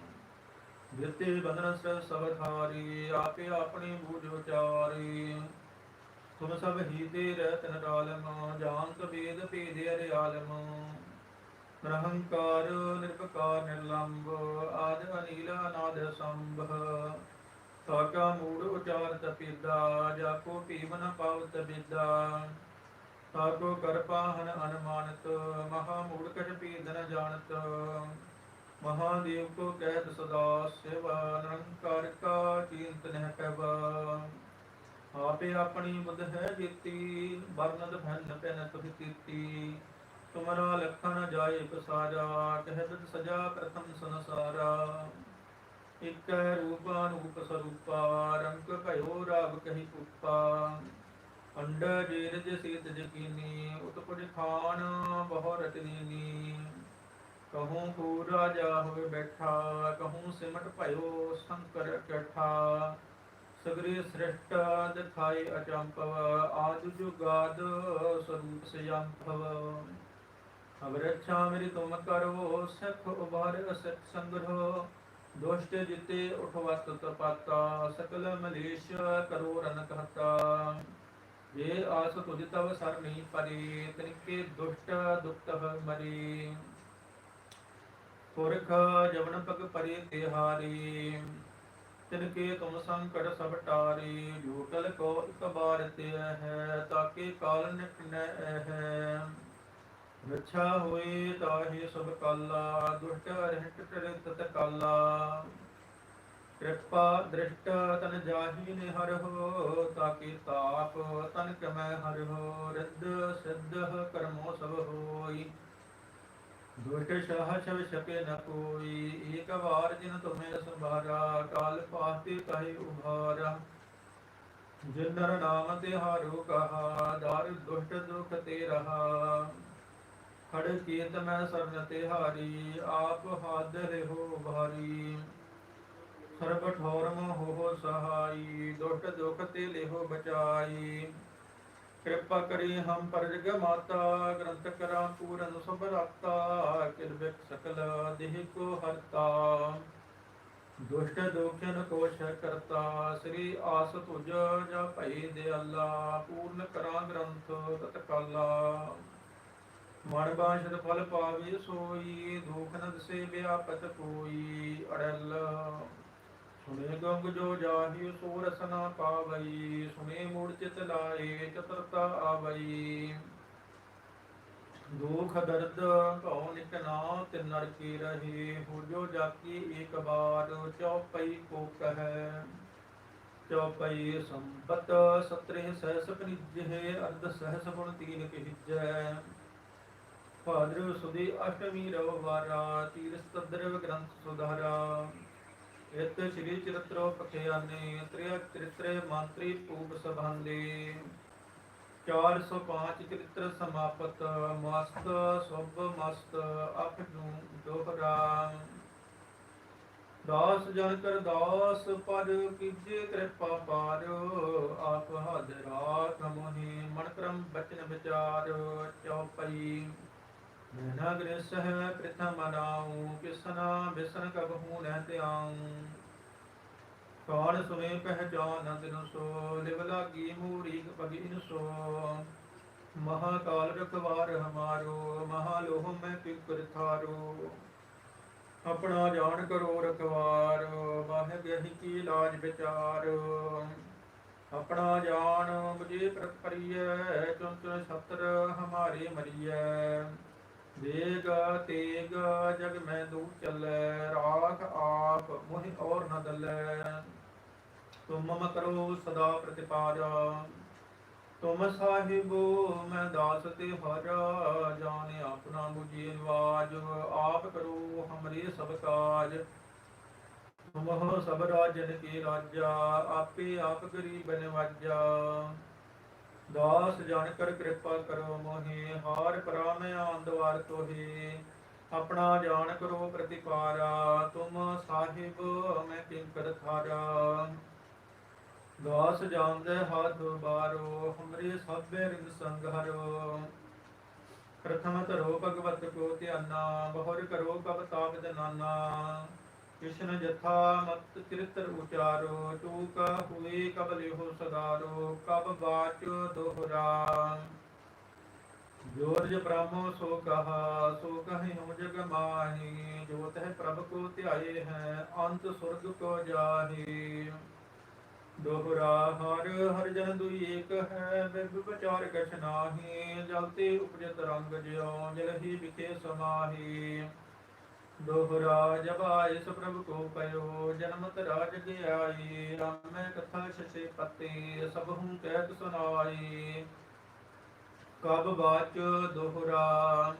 ਜਿਤੇ ਬੰਧਨ ਸ ਸਭ ਥਾਰੀ ਆਪੇ ਆਪਣੀ ਬੂਝ ਵਿਚਾਰੀ। ਤੁਮ ਸਭ ਹੀ ਤੇ ਰਹਿ ਤਨ ਰਾਲਮ ਜਾਨਤ ਭੇਦ ਅਰੇ ਨਿਰਹੰਕਾਰ ਨਿਰਭਕਾਰ ਨਿਰਲੰਭ ਆਦ ਅਨੀਲ ਅਨਾਦ ਸੰਭ ਤਾਕਾ ਮੂੜ ਉਚਾਰ ਪੀਦਾ ਜਾਕੋ ਭੀਮ ਨ ਪਾਵਤ ਬਿਦਾ। ਤਾਕੋ ਕਰਪਾਹਨ ਅਨਮਾਨਤ, ਮਹਾ ਮੂੜ ਕਛ ਪੀਦ ਜਾਣਤ। ਮਹਾਦੇਵ ਕੋ ਕਹਿਤ ਸਦਾ ਸੇਵਾ, ਨਿਰੰਕਾਰ ਕਾ ਚਿੰਤ ਨਹਿ ਆਪੇ ਆਪਣੀ ਬੁੱਧ ਹੈ ਜੀਤੀ ਵਰਨਦ ਭੰਨ ਪੈਨ ਤੁਧ ਕੀਤੀ। ਤੁਮਰਾ ਲਖਨ ਜਾਏ ਪਸਾਰਾ ਕਹਿਤ ਸਜਾ ਪ੍ਰਥਮ ਸੰਸਾਰਾ। ਇਕ ਰੂਪਾ ਰੂਪ ਸਰੂਪਾ, ਰੰਗ ਭਇਓ ਰਾਗ ਕਹੀ ਉਪਾ ਅੰਡ ਜੀਰਜ ਸੀਤ ਜਕੀਨੀ, ਉਤਪੁਜ ਖਾਨ ਬਹੁ ਰਤਨੀਨੀ ਕਹੂੰ ਕੂ ਰਾਜਾ ਹੋਵੇ ਬੈਠਾ, ਕਹੂੰ ਸਿਮਟ ਭਇਓ ਸੰਕਰ ਕਠਾ। ਸਗਰੇ ਸ੍ਰਿਸ਼ਟ ਦਿਖਾਈ ਅਚੰਪਵ ਆਦ ਜੁਗਾਦ ਸਰੂਪ ਸਿਯੰਭਵ ਅਵਰਛਾ ਮੇਰੀ ਤੁਮ ਕਰੋ, ਸਿਖ ਉਬਾਰ ਸਿਖ ਸੰਗ੍ਰਹ। ਦੁਸ਼ਟ ਜਿਤੇ ਉਠਵਤ ਤਪਾਤਾ ਸਕਲ ਮਲੇਸ਼ ਕਰੋ ਰਨ ਕਹਤਾ ਜੇ ਆਸ ਤੁਜ ਤਵ ਸਰਨੀ ਪਰੇ, ਤਨਕੇ ਦੁਸ਼ਟ ਦੁਖਤ ਮਰੀ। ਪੁਰਖ ਜਵਨ ਪਗ ਪਰੇ ਤਿਹਾਰੀ, ਤਿਨਕੇ ਤੁਮ ਸੰਕਟ ਸਭ ਟਾਰੀ ਜੋਟਲ ਕੋ ਇਕ ਬਾਰ ਤੇ ਹੈ, ਤਾਕੇ ਕਾਲ ਨਿਕਨੈ ਹੈ। ਰੱਛਾ ਹੋਏ ਤਾਹੇ ਸਭ ਕਾਲਾ, ਦੁਸ਼ਟ ਰਹਿਟ ਟਰਿਤ ਤਤ ਕਾਲਾ ਕਿਰਪਾ ਦ੍ਰਿਸ਼ਟ ਤਨ ਜਾਹੀ ਨੇ ਹਰ ਹੋ, ਤਾਕੀ ਤਾਪ ਤਨ ਕਮੈ ਹਰ ਹੋ, ਰਿੱਧ ਸਿੱਧ ਕਰਮੋ ਸਭ ਹੋਈ। ਦੁਸ਼ਟ ਸ਼ਾਹ ਛਵ ਛਪੇ ਨ ਕੋਈ, ਏਕ ਵਾਰ ਜਿਨ ਤੁਮੇ ਸੰਭਾਰਾ, ਕਾਲ ਪਾਤੇ ਕਹੇ ਉਭਾਰਾ। ਜਿਨ ਨਰ ਨਾਮ ਤੇ ਹਾਰੋ ਕਹਾ, ਦਾਰ ਦੁਸ਼ਟ ਦੁਖ ਤੇ ਰਹਾ। ਖੜ ਕੀਤ ਮੈਂ ਸਰਨ ਤੇ ਹਾਰੀ, ਆਪ ਹੱਦ ਰਹਿਓ ਭਾਰੀ। ਸਰਬ ਠੌਰਮ ਹੋ ਸਹਾਈ, ਦੁਸ਼ਟ ਦੁਖ ਤੇ ਲਿਹੋ ਬਚਾਈ। ਕਿਰਪਾ ਕਰੀ ਹਮ ਪਰਜਗ ਮਾਤਾ, ਗ੍ਰੰਥ ਕਰਾ ਪੂਰਨ ਸਭ ਰਾਤਾ ਕਿਰਬਿਕ ਸਕਲ ਦੇਹ ਕੋ ਹਰਤਾ। ਦੁਸ਼ਟ ਦੋਖਨ ਕੋ ਕਰਤਾ, ਸ੍ਰੀ ਆਸ ਤੁਜ ਜਾ ਭਈ ਦੇ ਪੂਰਨ ਕਰਾਂ ਗ੍ਰੰਥ ਤਤਕਾਲਾ। ਮਨ ਬਾਸ਼ਦ ਫਲ ਪਾਵੇ ਸੋਈ, ਦੁਖ ਨ ਦਸੇ ਵਿਆਪਤ ਕੋਈ ਅੜਲ ਸੁਣੇ ਗੰਗ ਜੋ ਜਾਹੀ ਸੋ ਰਸਨਾ ਪਾਵਈ ਸੁਨੇ ਮੂੜ ਚਿਤ ਲਾਏ ਚਤਰਤਾ ਆਵਈ। ਦੁਖ ਦਰਦ ਕਉ ਨਿਕ ਨਾ ਤਿਨ ਨਰ ਕੀ ਹੋ ਜੋ ਜਾਤੀ ਏਕ ਬਾਰ, ਚਉਪਈ ਕੋ ਕਹੈ ਚਉਪਈ ਸੰਪਤ ਸਤਰੇ ਸਹਸ ਪਨਿਜਹਿ ਅਰਧ ਸਹਸ ਗੁਣ ਤੀਨ ਕਹਿਜੈ। ਭਾਦਰ ਸੁਦੀ ਅਸ਼ਟਮੀ ਰਵ ਵਾਰਾ ਤੀਰਸ ਤਦਰਵ ਗ੍ਰੰਥ ਸੁਧਾਰਾ। ਇਤ ਸ਼੍ਰੀ ਚਰਿਤ੍ਰੋ ਪਖਿਆਨੇ ਤ੍ਰਿਯ ਚਰਿਤ੍ਰੇ ਮੰਤਰੀ ਪੂਬ ਸਭੰਦੇ 405 ਚਰਿਤ੍ਰ ਸਮਾਪਤ ਮਸਤ ਸੁਭ ਮਸਤ ਅਖ ਨੂੰ ਦੋਹਰਾ ਦਾਸ ਜਨ ਕਰ ਦਾਸ ਪਰ ਕੀਜੇ ਕਿਰਪਾ ਪਾਰ ਆਪ ਹਦ ਰਾਖ ਮੋਹਿ ਮਨ ਕਰਮ ਬਚਨ ਵਿਚਾਰ ਚਉਪਈ ਮੈਨਾ ਗ੍ਰਸ ਹੈ ਪ੍ਰਥਮ ਨਾਉ, ਕਿਸਨਾ ਬਿਸਨ ਕਬ ਨਹਿ ਧਿਆਉ। ਕੌਣ ਸੁਨੇ ਪਹਿਚਾਨ ਨੰਦਨ ਸੋ, ਲਿਵ ਲਾਗੀ ਮੂੜੀ ਪਗਿਨ ਸੋ। ਮਹਾਕਾਲ ਰਖਵਾਰ ਹਮਾਰੋ, ਮਹਾਲੋਹ ਮੈਂ ਕਿਕਰ ਥਾਰੋ। ਆਪਣਾ ਜਾਣ ਕਰੋ ਰਖਵਾਰ ਬਾਹ ਗਹਿ ਕੀ ਲਾਜ ਵਿਚਾਰ। ਆਪਣਾ ਜਾਣ, ਮੁਝੇ ਪ੍ਰਪਰੀਐ ਚੁੰਤ ਛਤਰ ਹਮਾਰੇ ਮਰੀਏ ਦੇਗ ਤੇਗ ਜਗ ਮੈਂ ਦੂ ਚੱਲੈ, ਰਾਖ ਆਪ ਮੋਹਿ ਔਰ ਨ ਦਲੈ। ਤੁਮ ਮਮ ਕਰੋ ਸਦਾ ਪ੍ਰਤਿਪਾਰਾ ਤੁਮ ਸਾਹਿਬੋ ਮੈਂ ਦਾਸ ਤੇ ਹਰਾ ਜਾਣੇ ਆਪਣਾ ਮੁਝੇ ਨਿਵਾਜ। ਆਪ ਕਰੋ ਹਮਰੇ ਸਭ ਕਾਜ। ਤੁਮਹ ਸਭ ਰਾਜਨ ਕੀ ਰਾਜਾ, ਆਪੇ ਆਪ ਗਰੀਬ ਨਿਵਾਜਾ। ਦਾਸ ਜਾਣ ਕਰ ਕਿਰਪਾ ਕਰੋ ਮੋਹਿ, ਹਾਰ ਪਰਾਮੈ ਆਂਦਵਾਰ ਤੋਹੀ। ਆਪਣਾ ਜਾਣ ਕਰੋ ਪ੍ਰਤਿਪਾਰਾ, ਤੁਮ ਸਾਹਿਬ ਮੈਂ ਕਿੰਕਰ ਥਾਰਾ ਦਾਸ ਜਾਣਦੇ ਹੱਥ ਬਾਰੋ, ਹਮਰੇ ਸਭੇ ਰਿੰਦ ਸੰਗ ਹਰੋ ਪ੍ਰਥਮ ਧਰੋ ਭਗਵਤ ਕੋ ਧਿਆਨਾ, ਬਹੁਰ ਕਰੋ ਕਬ ਤਾਪ ਨਾਨਾ। ਕ੍ਰਿਸ਼ਨ ਜਥਾ ਮਤ ਚਰਿਤਰ ਉਚਾਰੋ ਟੂਕ ਹੋਏ ਕਬ ਲਿਹੋ ਸਦਾਰੋ, ਕਬ ਬਾਚ ਦੋਹਰਾ। ਜੋਰਜ ਬ੍ਰਹਮੋ ਸੋ ਕਹਾ, ਸੋ ਕਹੇ ਹਮ ਜਗ ਮਾਹੀ, ਜੋ ਤਹ ਪ੍ਰਭ ਕੋ ਧਿਆਏ ਹੈ, ਅੰਤ ਸੁਰਗ ਕੋ ਜਾਹੀ। ਦੋਹਰਾ ਹਰ ਹਰ ਜਨ ਦੁਈ ਏਕ ਹੈ ਬਿਬ ਵਿਚਾਰ ਕਛ ਨਾਹੀ, ਜਲ ਉਪਜਤ ਰੰਗ ਜਿਉ, ਜਲ ਹੀ ਵਿਖੇ ਸਮਾਹੀ। ਦੋਹਰਾ ਜਬ ਆਇ ਸ ਪ੍ਰਭ ਕੋ ਪਇਓ, ਜਨਮਤ ਰਾਜ ਗਿਆਈ, ਰਾਮੈ ਕਥਾ ਛਸੇ ਪਤੇ, ਸਭ ਹੂੰ ਕਹਿਤ ਸੁਨਾਈ। ਕਬ ਬਾਚ ਦੋਹਰਾ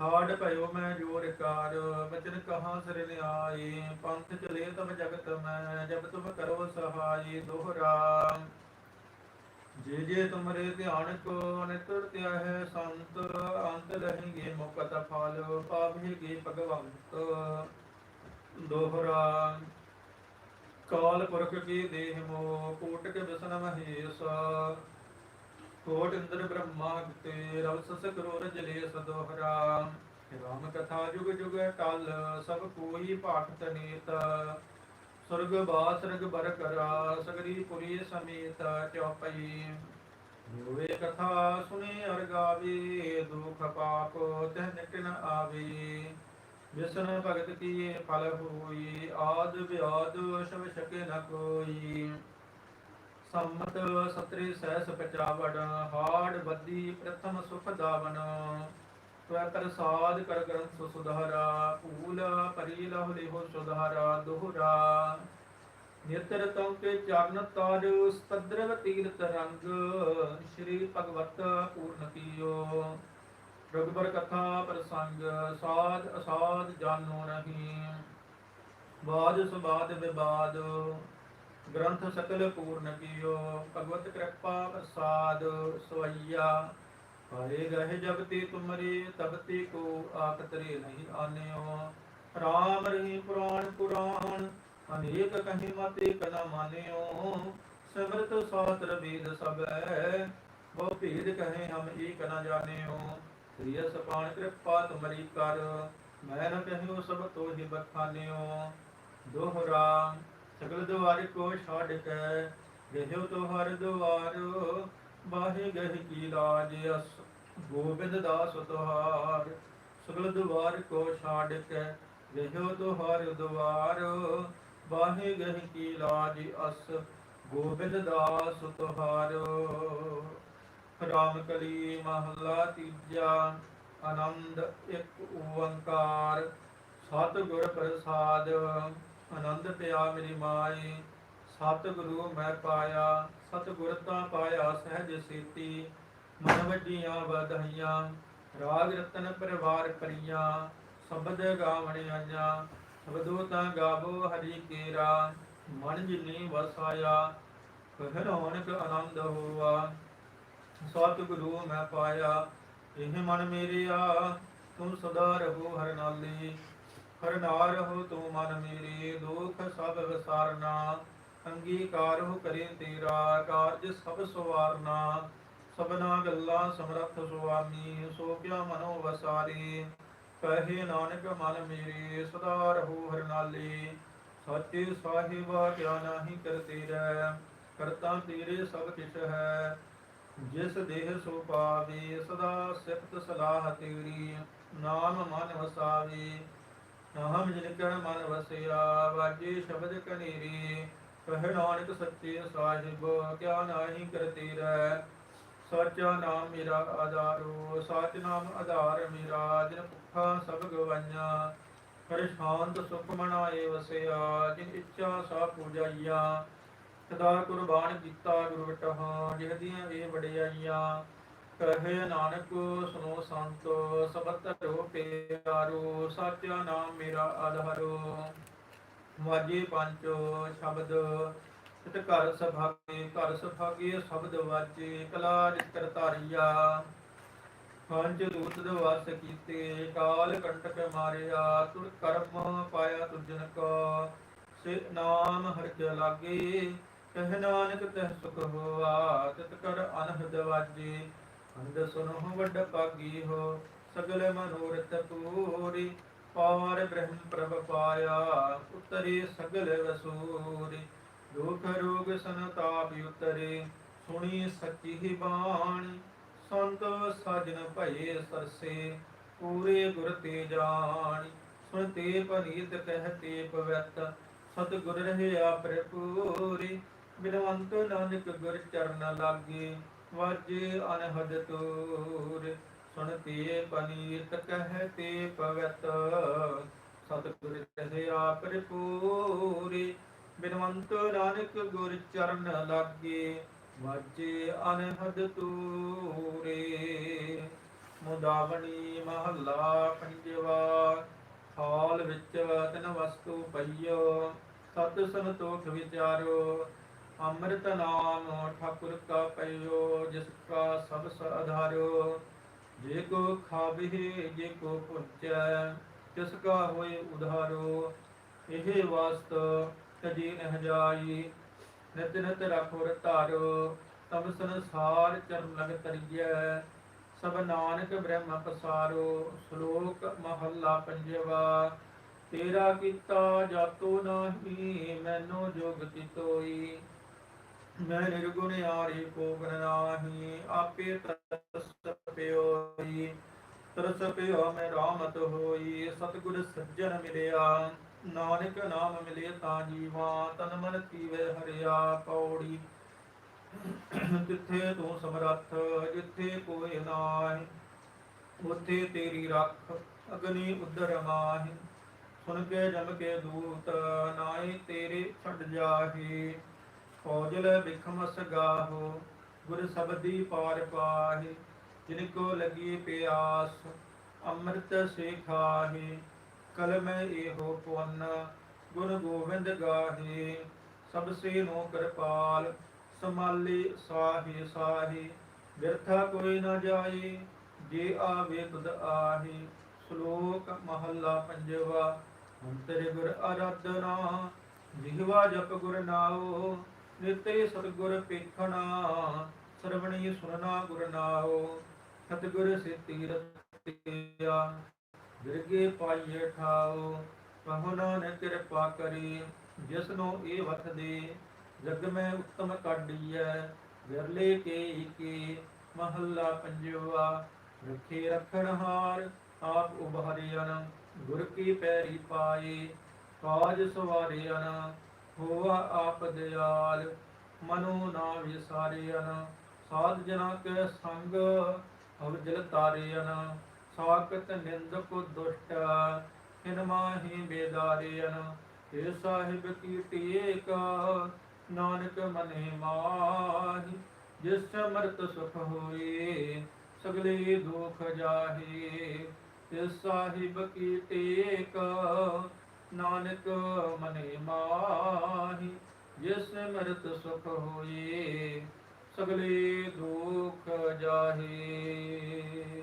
ਹਾੜ ਭਇਓ ਮੈਂ ਜੋਰ ਕਾਰ, ਬਚਨ ਕਹਾ ਸਰ ਨਿਆਈ, ਪੰਥ ਚਲੇ ਤਬ ਜਗਤ ਮੈਂ, ਜਬ ਤੁਮ ਕਰੋ ਸਹਾਈ ਦੋਹਰਾ ਜੇ ਜੇ ਤੁਮਰੇ ਧਿਆਨ ਕੋ ਨਿਤਰ ਧਿਆ ਹੈ ਸੰਤ, ਅੰਤ ਲਹਿਗੇ ਮੁਕਤ ਫਲ ਪਾਵਹਿਗੇ ਭਗਵੰਤ। ਦੋਹਰਾ, ਕਾਲ ਪੁਰਖ ਕੀ ਦੇਹ ਮੋ ਕੋਟ ਕੇ ਬਿਸਨ ਮਹੇਸ਼। ਕੋਟ ਇੰਦਰ ਬ੍ਰਹਮਾ ਤੇ ਰਵ ਸਸ ਕਰੋਰ ਸਦੋਹਰਾ ਰਾਮ ਕਥਾ ਜੁਗ ਜੁਗ ਟਲ ਸਭ ਕੋਈ ਪਾਠ ਨੀਤ ਸੁਰਗ ਬਾਸਰਗ ਬਰ ਕਰਾ, ਸਗਰੀ ਪੁਰੀ ਸਮੇਤ ਚੌਪਈ ਹੋਵੇ ਕਥਾ ਸੁਨੇ ਅਰ ਗਾਵੇ, ਦੁਖ ਪਾਪ ਤਹ ਨਿਕਨ ਆਵੇ। ਵਿਸਨ ਭਗਤ ਕੀ ਫਲ ਹੋਈ, ਆਦ ਵਿਆਦ ਸ਼ਬ ਸ਼ਕੇ ਨ ਕੋਈ। ਸੰਮਤ ਸਤਰੀ ਸਹਿਸ ਪਚਾਵੜ ਹਾੜ ਬੱਦੀ ਪ੍ਰਥਮ ਸੁਖ ਦਾਵਨ ਤਵੈ ਪ੍ਰਸਾਦ ਕਰ ਗ੍ਰੰਥ ਸੁਧਾਰਾ ਭੂਲ ਪਰੀ ਲਹੁ ਲਿਹੋ ਸੁਧਾਰਾ, ਦੋਹਰਾ। ਨਿਤਰ ਤਉ ਕੇ ਚਰਨ ਤਾਜ, ਸਤਦਰਵ ਤੀਰਤ ਰੰਗ, ਸ਼੍ਰੀ ਭਗਵਤ ਪੂਰਨ ਕੀਓ। ਰਗਬਰ ਕਥਾ ਪ੍ਰਸੰਗ, ਸਾਧ ਅਸਾਧ ਜਾਨੋ ਨਹੀਂ। ਬਾਦ ਸੁਬਾਦ ਵਿਵਾਦ ਗ੍ਰੰਥ ਸਕਲ ਪੂਰਨ ਕੀਓ। ਭਗਵਤ ਕਿਰਪਾ ਪ੍ਰਸਾਦ, ਸਵਈਆ। ਹਰੇ ਗਹਿ ਜਗਤੀ ਤੁਮਰੇ ਤਬਤੇ ਕੋ ਆਕਤਰੇ ਨਹੀਂ ਆਨਿਓ। ਰਾਮ ਰਹੀ ਪੁਰਾਣ ਪੁਰਾਣ, ਅਨੇਕ ਕਹੀ ਮਤੇ ਕਨਾ ਮਾਨਿਓ। ਸਿਮਰਤ ਸਾਸਤਰ ਵੇਦ ਸਭੈ ਬਹੁ ਭੇਦ ਕਹੇ ਹਮ ਏਕ ਨ ਜਾਣਿਓ। ਪ੍ਰਿਯ ਸਪਾਣ ਕਿਰਪਾ ਤੁਮਰੀ ਕਰ, ਮੈਂ ਨ ਕਹਿਓ ਸਭ ਤੋਹਿ ਬਖਾਨਿਓ ਦੋਹਰਾ ਸਗਲ ਦੁਆਰ ਕੋ ਛਾੜ ਕੇ, ਗਹਿਓ ਤੁਹਾਰ ਦੁਆਰ ਬਾਹੇ ਗਹਿ ਕੀ ਲਾਜ ਅਸ ਗੋਬਿੰਦ ਦਾਸ ਤੁਹਾਰ ਸਗਲ ਦੁਆਰ ਕੋ ਛਾੜ ਕੇ ਗਹਿਓ ਤੁਹਾਰ ਦੁਆਰ ਬਾਹੇ ਗਹਿ ਕੀ ਲਾਜ ਅਸ, ਗੋਬਿੰਦ ਦਾਸ ਤੁਹਾਰ ਰਾਮ ਕਲੀ ਮਹਲਾ ਤੀਜਾ, ਆਨੰਦ ਇੱਕ ਓੰਕਾਰ। ਸਤ ਗੁਰ ਪ੍ਰਸਾਦ, ਆਨੰਦ ਪਿਆ ਮੇਰੀ ਮਾਈ ਸਤ ਗੁਰੂ ਮੈਂ ਪਾਇਆ ਸਤ ਗੁਰ ਤਾਂ ਪਾਇਆ ਸਹਿਜ ਸੀਤੀ। ਮਨ ਵੱਡੀਆਂ ਵਧਾਈਆਂ ਰਾਗ ਰਤਨ ਪਰਿਵਾਰ ਕਰੀਆਂ, ਸ਼ਬਦ ਗਾਵਣ ਆਈਆਂ ਸ਼ਬਦੋ ਤਾਂ ਗਾਵੋ ਹਰੀ ਕੇਰਾ, ਮਨ ਜਿਨੀ ਵਸਾਇਆ ਕਹਿ ਆਨੰਦ ਹੋਆ। ਸਤ ਗੁਰੂ ਮੈਂ ਪਾਇਆ, ਇਹ ਮਨ ਮੇਰਿਆ, ਤੁਮ ਸਦਾ ਰਹੋ ਹਰ ਨਾਲੇ। ਹਰ ਨਾ ਰਹੋ ਤੂੰ ਮਨ ਮੇਰੇ, ਦੁਖ ਸਭ ਵਿਸਾਰਨਾ, ਅੰਗੀਕਾਰ ਹੋ ਕਰੇ ਤੇਰਾ, ਕਾਰਜ ਸਭ ਸਵਾਰਨਾ। ਸਭਨਾ ਗੱਲਾਂ ਸਮਰੱਥ ਸੁਆਮੀ, ਸੋ ਕਿਆ ਮਨੋ ਵਸਾਰੇ, ਕਹੇ ਨਾਨਕ ਮਨ ਮੇਰੇ, ਸਦਾ ਰਹੋ ਹਰ ਨਾਲੇ ਸੱਚੇ ਸਾਹਿਬ ਕਿਆ ਨਾਹੀ ਕਰਤੇ ਰਹਿ ਕਰਤਾ ਤੇਰੇ ਸਭ ਕਿਛ ਹੈ। ਜਿਸ ਦੇਹ ਸੋ ਪਾਵੇ, ਸਦਾ ਸਿਫਤ ਸਲਾਹ ਤੇਰੀ, ਨਾਮ ਮਨ ਵਸਾਵੇ। ਨਾਮ ਜਿਨ ਕੈ ਮਨ ਵਸਿਆ, ਵਾਜੇ ਸ਼ਬਦ ਕਨੀਰੀ। ਕਹਿ ਨਾਨਕ ਸੱਚੇ ਸਾਹਿਬ, ਕਿਆ ਨਾਹੀ ਕਰਤੇ ਰਹਿ ਸੱਚਾ ਨਾਮ ਮੇਰਾ ਆਧਾਰੋ, ਸੱਚ ਨਾਮ ਆਧਾਰ ਮੇਰਾ, ਜਿਨ ਭੁੱਖਾ ਸਭ ਗਵਾਈਆਂ ਕਰ ਸ਼ਾਂਤ ਸੁਖ ਮਨਾਏ ਵਸਿਆ, ਜਿਨ ਇੱਛਾ ਸਾ ਪੂਜਾਈਆ, ਸਦਾ ਕੁਰਬਾਨ ਕੀਤਾ ਗੁਰੂ ਵਟਹਾਂ ਜਿਹਦੀਆਂ ਇਹ ਵਡਿਆਈਆਂ, ਕਹੇ ਨਾਨਕ ਸੁਨੋ ਸੰਤ, ਸਬਤ ਪਿਆਰੋ, ਸਾਚਾ ਨਾਮ ਮੇਰਾ ਆਧਾਰੋ। ਵਾਜੇ ਪੰਜ ਸ਼ਬਦ ਤਿਤ ਘਰ ਸਭਾਗੇ ਘਰ ਸਭਾਗੇ ਸ਼ਬਦ ਵਾਜੇ ਕਲਾ ਰਿਤਰ ਪੰਜ ਦੂਤ ਦੇ ਵਾਸ ਕੀਤੇ, ਕਾਲ ਕੰਟਕ ਮਾਰਿਆ, ਤੁਰ ਕਰਮ ਪਾਇਆ ਤੁਜਨ ਕੋ। ਸੇ ਨਾਮ ਹਰਿ ਕੇ ਲਾਗੇ ਕਹਿ ਨਾਨਕ ਤਹਿ ਸੁਖ ਹੋਆ, ਤਿਤ ਕਰ ਅਨਹਦ ਵਾਜੇ। ਅੰਦ ਸੁਨਹੁ ਵੱਡ ਪਾਗੀ ਹੋ, ਸਗਲ ਮਨੋਰਥ ਪੂਰੀ। ਪਾਰ ਬ੍ਰਹਮ ਪ੍ਰਭ ਪਾਇਆ, ਉਤਰੇ ਸਗਲ ਵਸੂ ਦੁਖ ਰੋਗ ਸੰਤਾਪ ਉਤਰੇ, ਸੁਣੀ ਸੱਚੀ ਬਾਣੀ, ਸੰਤ ਸਾਜਨ ਭਏ ਸਰਸੇ, ਪੂਰੇ ਗੁਰ ਤੇ ਜਾਣ ਸੁਣ ਤੇ ਕਹਤੇ ਪਵਿੱਤ ਸਤ ਗੁਰ ਰਹਿਆ ਪ੍ਰਪੂਰੀ ਬਿਨਵੰਤ ਨਾਨਕ ਗੁਰ ਚਰਨ ਲਾਗੇ, ਵਾਜੇ ਅਨਹਦ ਤੂਰ ਸੁਣ ਤੇ ਪਨੀਤ ਕਹਤੇ ਪਵਿੱਤ ਸਤ ਗੁਰ ਰਹਿਆ ਪ੍ਰਪੂਰੀ ਬਿਨਵੰਤ ਨਾਨਕ ਗੁਰ ਚਰਨ ਲਾਗੇ ਵਾਜੇ ਅਨਹਦ ਤੂਰੇ। ਮੁਦਾਵਣੀ ਮਹੱਲਾ ਪੰਜਵਾ, ਹਾਲ ਵਿੱਚ ਤਨ ਵਸਤੂ ਪਈਓ, ਸਤ ਸੰਤੋਖ ਵਿਚਾਰੋ। ਅੰਮ੍ਰਿਤ ਨਾਮ ਠਾਕੁਰ ਕਾ ਪਈਓ, ਜਿਸ ਕਾ ਸਭ ਸਾਧਾਰੋ ਜੇ ਕੋ ਖਾਵੇ, ਜੇ ਕੋ ਪੁੰਚੈ, ਤਿਸ ਕਾ ਹੋਏ ਉਧਾਰੋ। ਇਹ ਵਾਸਤ ਤਜੀ ਨਹ ਨਿਤ ਨਿਤ ਰੱਖੋ ਰਤਾਰੋ ਤਮ ਸੰਸਾਰ ਚਰਨ ਲਗ ਤਰੀਐ ਸਭ ਨਾਨਕ ਬ੍ਰਹਮ ਪਸਾਰੋ, ਸ਼ਲੋਕ ਮਹੱਲਾ ਪੰਜਵਾ। ਤੇਰਾ ਕੀਤਾ ਜਾਤੋ ਨਾਹੀ, ਮੈਨੋ ਜੋਗ ਤਿਤੋਈ। ਮੈਂ ਨਿਰਗੁਣ ਆਰੇ ਕੋਗਨ ਨਾਹੀ, ਆਪੇ ਤਰਸ ਪਿਓਈ। ਤਰਸ ਪਿਓ ਮੈਂ ਰਾਮਤ ਹੋਈ, ਸਤਿਗੁਰ ਸੱਜਣ ਮਿਲਿਆ। ਨਾਨਕ ਨਾਮ ਮਿਲੇ ਤਾਂ ਜੀਵਾ, ਤਨ ਮਨ ਤੀਵੇ ਹਰਿਆ ਪੌੜੀ ਜਿੱਥੇ ਤੂੰ ਸਮਰੱਥ, ਜਿੱਥੇ ਕੋਈ ਨਾਹੀ, ਉੱਥੇ ਤੇਰੀ ਰੱਖ, ਅਗਨੀ ਉਦਰ ਮਾਹੀ। ਸੁਣ ਕੇ ਜਮ ਕੇ ਦੂਤ, ਨਾਹੀ ਤੇਰੇ ਛੱਡ ਜਾਹੀ। ਫੌਜਲ ਬਿਖਮਸ ਗਾਹੋ, ਗੁਰ ਸਬਦੀ ਪਾਰ ਪਾਹੀ। ਜਿਨ ਕੋ ਲਗੀ ਪਿਆਸ, ਅੰਮ੍ਰਿਤ ਸੇ ਕਲਮ ਇਹੋ ਪੁੰਨ, ਗੁਰ ਗੋਬਿੰਦ ਗਾਹੇ, ਸਭ ਸੇ ਨੋ ਕਿਰਪਾਲ, ਸਮਾਲੇ ਸਾਹੀ ਸਾਹੀ, ਬਿਰਥਾ ਕੋਈ ਨਾ ਜਾਏ ਜੇ ਆਵੇ ਤੁਧ ਆਹੀ, ਸ਼ਲੋਕ ਮਹੱਲਾ ਪੰਜਵਾ, ਹੁਣ ਤੇਰੇ ਗੁਰ ਅਰਾਧਨਾ, ਜਿਹਵਾ ਜਪ ਗੁਰ ਨਾਉ, ਨਿਤੇ ਸਤਿਗੁਰ ਪੇਖਣਾ, ਸਰਵਣੀ ਸੁਨਣਾ ਗੁਰ ਨਾਉ, ਸਤਿਗੁਰ ਸਿੱਤੀ ਰਤਿਆ ਵਿਰਗੇ ਪਾਈਏ ਠਾਉ ਕਹੋ ਨਾਨਕ ਕਿਰਪਾ ਕਰੀ ਜਿਸ ਨੂੰ ਇਹ ਵਤ ਦੇ, ਜਗ ਮੈਂ ਉੱਤਮ ਕਾਢੀਐ, ਵਿਰਲੇ ਕੇ ਕੇ ਮਹੱਲਾ ਪੰਜਵਾ, ਰੱਖੇ ਰਖਣ ਹਾਰ, ਆਪ ਉਭਾਰਿਆਨ ਗੁਰ ਕੀ ਪੈਰੀ ਪਾਏ, ਕਾਜ ਸਵਾਰਿਆਨ ਹੋਆ ਆਪ ਦਿਆਲ, ਮਨੋ ਨਾ ਵਿਸਾਰਿਆਨ ਸਾਧ ਜਨਾ ਕੇ ਸੰਗ ਅਵ ਜਲ ਤਾਰਿਆਨ ਸਾਕਤ ਨਿੰਦਕ ਦੁਸ਼ਟ ਹਿਨ ਮਾਹੀ ਬੇਦਾਰਿਆਨ ਏ ਸਾਹਿਬ ਕੀ ਟੇਕ, ਨਾਨਕ ਮਨੇ ਮਾਹੀ, ਜਿਸ ਮਰਤ ਸੁਖ ਹੋਏ, ਸਗਲੇ ਦੁਖ ਜਾਹੇ ਤਿਸ ਸਾਹਿਬ ਕੀ ਟੇਕ, ਨਾਨਕ ਮਨੇ ਮਾਹੀ, ਜਿਸ ਮਰਤ ਸੁਖ ਹੋਏ, ਸਗਲੇ ਦੁਖ ਜਾਹੇ।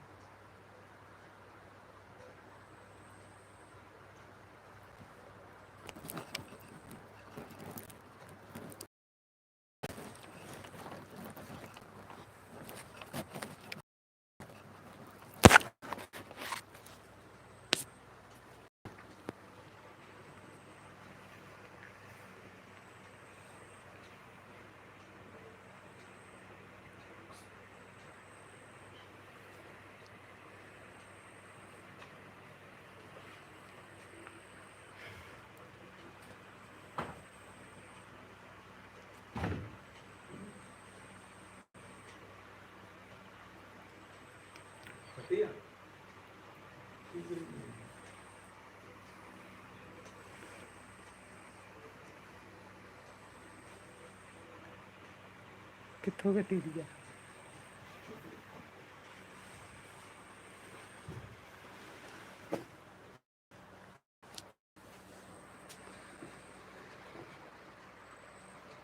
ਫਤਿਹ ਕਿੱਥੋਂ ਗੱਟੀ ਦੀ ਆ?